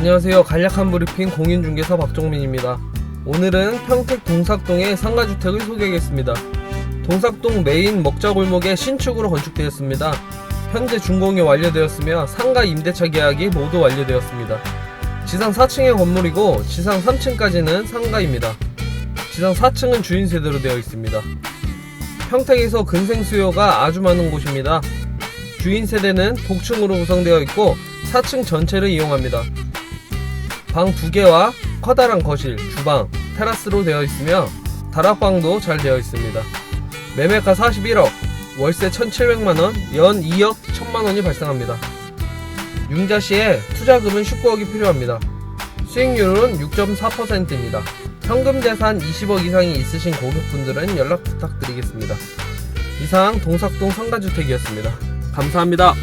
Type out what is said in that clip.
안녕하세요. 간략한 브리핑 공인중개사 박종민입니다. 오늘은 평택 동삭동의 상가주택을 소개하겠습니다. 동삭동 메인 먹자골목에 신축으로 건축되었습니다. 현재 준공이 완료되었으며 상가 임대차 계약이 모두 완료되었습니다. 지상 4층의 건물이고 지상 3층까지는 상가입니다. 지상 4층은 주인 세대로 되어 있습니다. 평택에서 근생 수요가 아주 많은 곳입니다. 주인 세대는 복층으로 구성되어 있고 4층 전체를 이용합니다. 방 2개와 커다란 거실, 주방, 테라스로 되어 있으며 다락방도 잘 되어 있습니다. 매매가 41억, 월세 1,700만원, 연 2억 1,000만원이 발생합니다. 융자 시에 투자금은 19억이 필요합니다. 수익률은 6.4%입니다. 현금 재산 20억 이상이 있으신 고객분들은 연락 부탁드리겠습니다. 이상 동삭동 상가주택이었습니다. 감사합니다.